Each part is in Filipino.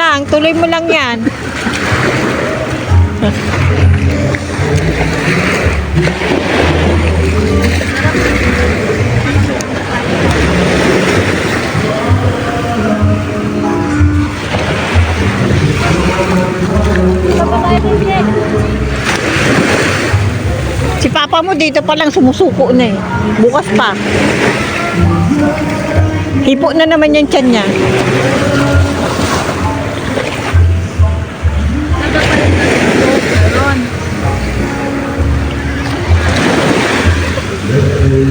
Lang, tuloy mo lang yan. Si papa mo dito pa lang sumusuko na eh. Bukas pa. Hipo na naman yung tiyan niya. Pag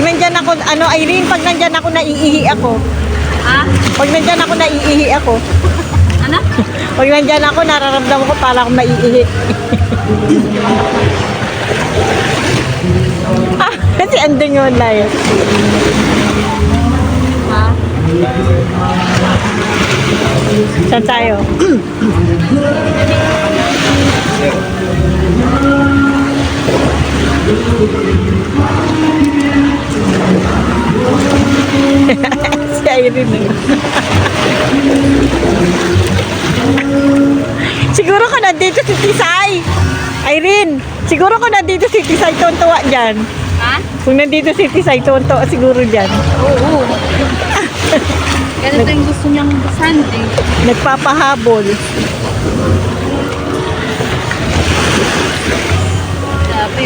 nandyan ako, ano Irene, pag nandyan ako, naiihi ako. Ha? Pag nandyan ako, naiihi ako. Ano? Pag nandyan ako, nararamdaman ko para akong maiihi. ah, kasi andun yung live. Ha? Saan tayo? si Irene. eh. siguro ka nandito si Tisay. Irene, siguro ka nandito si Tisay. Tuntua dyan. Ha? Kung nandito si Tisay, tuntua siguro dyan. Oo. Ganito yung gusto niyang sandi. Nagpapahabol. Sabi.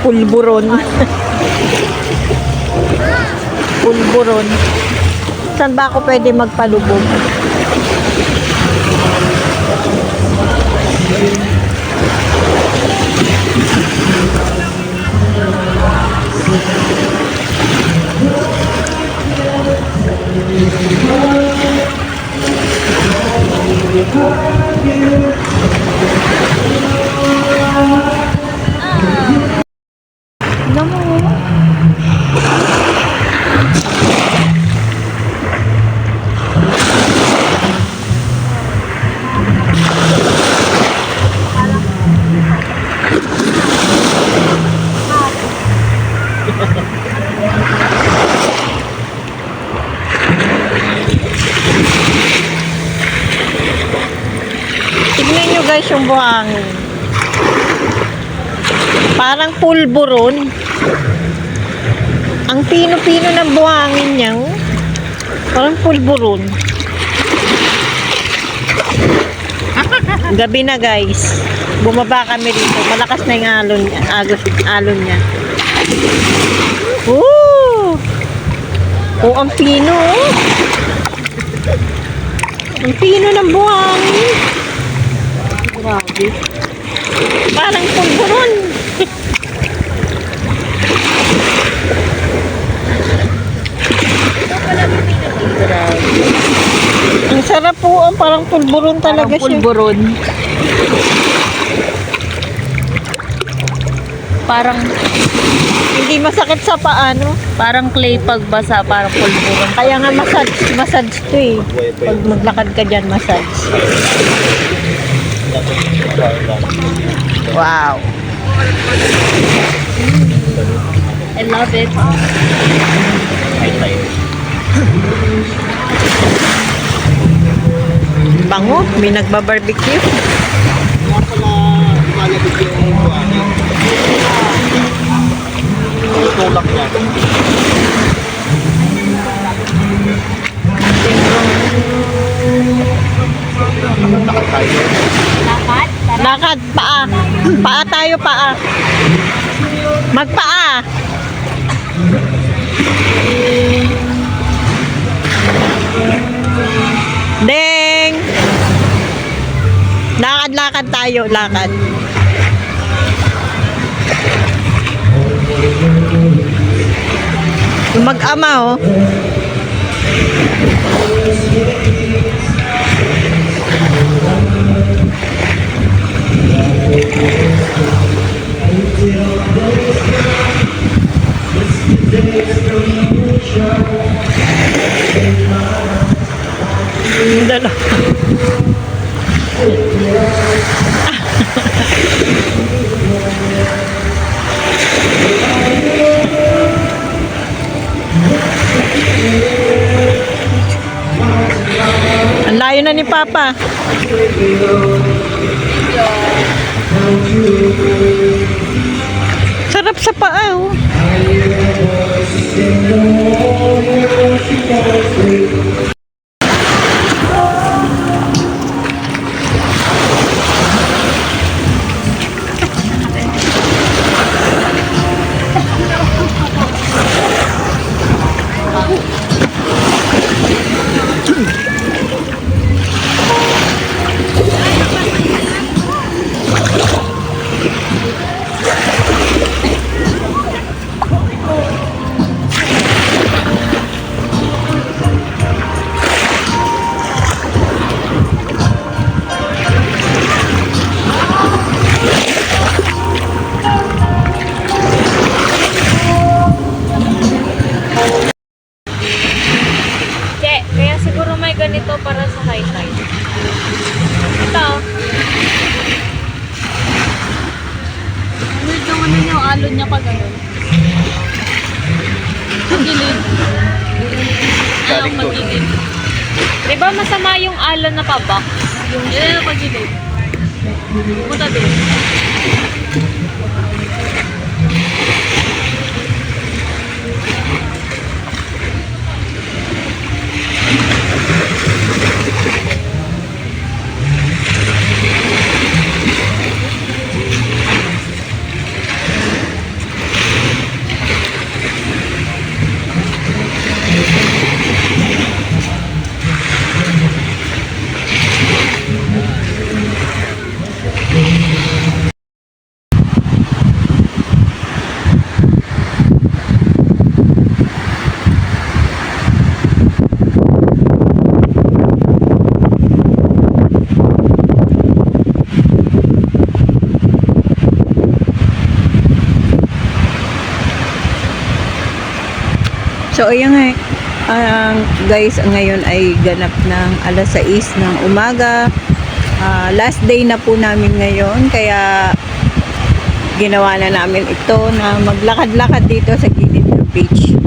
Pulburon. Pulburon. Saan ba ako pwede magpalubog? Oh. Tignan nyo guys yung buhangin. Parang pulburon. Ang pino-pino ng buhangin niya. oh. Parang pulburon. Gabi na guys. Bumaba kami rito. Malakas na yung alon, agos, alon niya. Ooh! Oh, ang pino. oh. Ang pino ng buhangin. Grabe. Parang pulburon. Ang sarap po, oh, parang pulburon talaga siya. pulburon. Parang, Hindi masakit sa paano. parang clay pagbasa, parang pulburon. Kaya nga massage, massage to eh. Pag maglakad ka dyan, massage. Wow. I love it. Bango, may nagba-barbecue. Tayo, paa. Magpaa. Deng! Lakad-lakad tayo, lakad. Mag-ama, oh. Ang layo na ni Papa. Thank you. Thank you. So, ayan nga. Ang guys, ngayon ay ganap ng alas 6 ng umaga. Ah, last day na po namin ngayon. Kaya, ginawa na namin ito na maglakad-lakad dito sa gilid ng beach.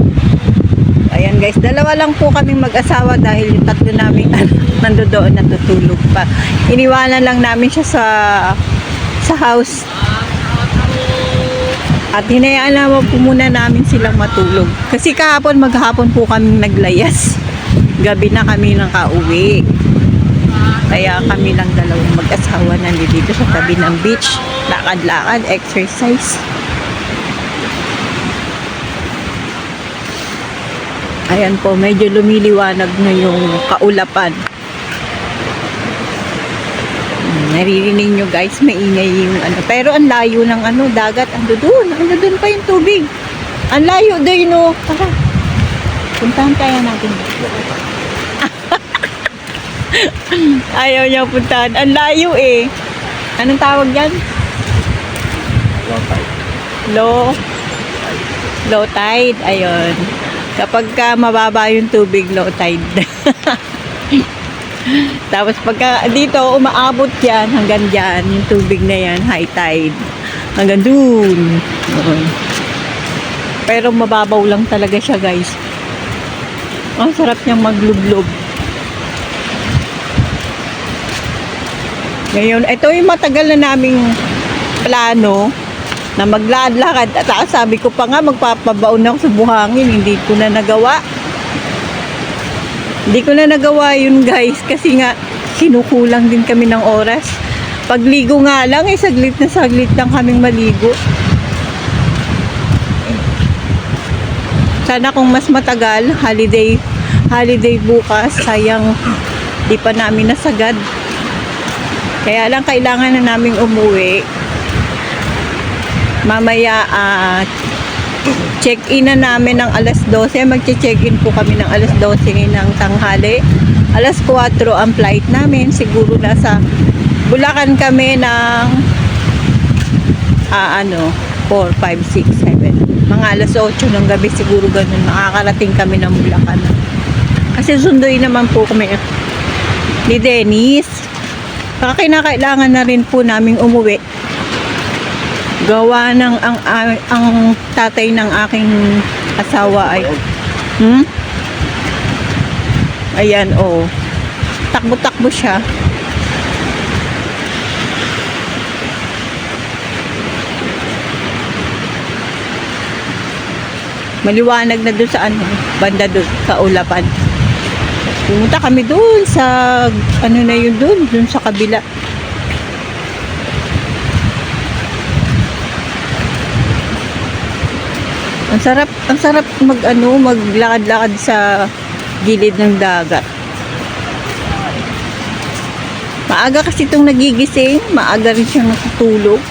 Ayan guys, dalawa lang po kaming mag-asawa dahil yung tatlo namin nandoon natutulog pa. Iniwanan lang namin siya sa sa house at hinayaan naman po muna namin silang matulog. Kasi kahapon, maghapon po kami naglayas. Gabi na kami nang kauwi. Kaya kami lang dalawang mag-asawa nandito sa tabi ng beach. Lakad-lakad, exercise. Ayan po, medyo lumiliwanag na yung kaulapan. Naririnig nyo guys, maingay yung ano. Pero ang layo ng ano, dagat. Ando doon, ando doon pa yung tubig. Ang layo doon, no. Tara. Puntahan kaya natin. Ayaw niya puntahan. Ang layo eh. Anong tawag yan? Long time. Low. Low tide. Ayun. Kapag ka mababa yung tubig, low tide. Tapos pagka dito, umaabot yan hanggang dyan, yung tubig na yan, high tide. Hanggang dun. Yun. Pero mababaw lang talaga siya, guys. Ang sarap niyang maglublob. Ngayon, ito yung matagal na naming plano na maglakad-lakad. At sabi ko pa nga, magpapabaon ako sa buhangin. Hindi ko na nagawa. Hindi ko na nagawa yun guys kasi nga sinukulang din kami ng oras. Pagligo nga lang, eh saglit na saglit lang kaming maligo. Sana kung mas matagal, holiday, holiday bukas, sayang di pa namin nasagad. Kaya lang kailangan na naming umuwi. Mamaya at check-in na namin ng alas 12. Magche-check-in po kami ng alas 12 ng tanghali. Alas 4 ang flight namin. Siguro nasa Bulacan kami ng ah, ano, 4, 5, 6, 7. Mga alas 8 ng gabi siguro ganun. Makakarating kami ng Bulacan. Kasi sunduin naman po kami ni Dennis. Saka kinakailangan na rin po naming umuwi gawa ng ang, ang, tatay ng aking asawa ay hmm? ayan oh Takbo-takbo siya. Maliwanag na doon sa ano, banda doon, sa Ulapan. Pumunta kami doon sa, ano na yun doon, doon sa kabila. Ang sarap, ang sarap mag ano, maglakad-lakad sa gilid ng dagat. Maaga kasi itong nagigising, maaga rin siyang natutulog.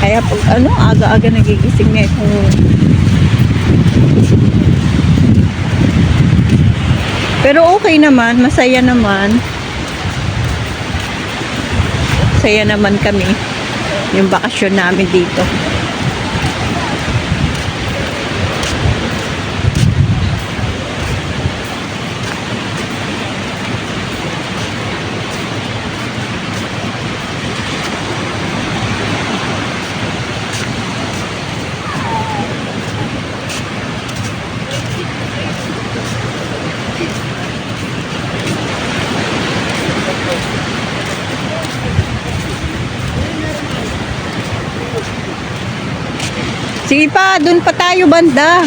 Kaya pag ano, aga-aga nagigising na itong Pero okay naman, masaya naman. Saya naman kami yung bakasyon namin dito. Sige pa, dun pa tayo banda.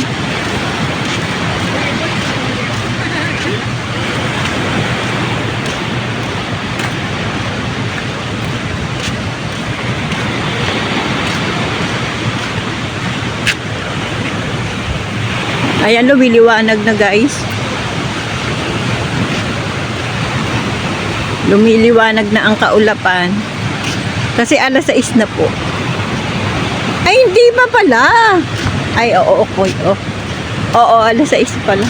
Ayan, lumiliwanag na guys. Lumiliwanag na ang kaulapan. Kasi alas 6 na po. Hindi pa pala. Ay, oo, okay. Oh. Oo, alas 6 pala.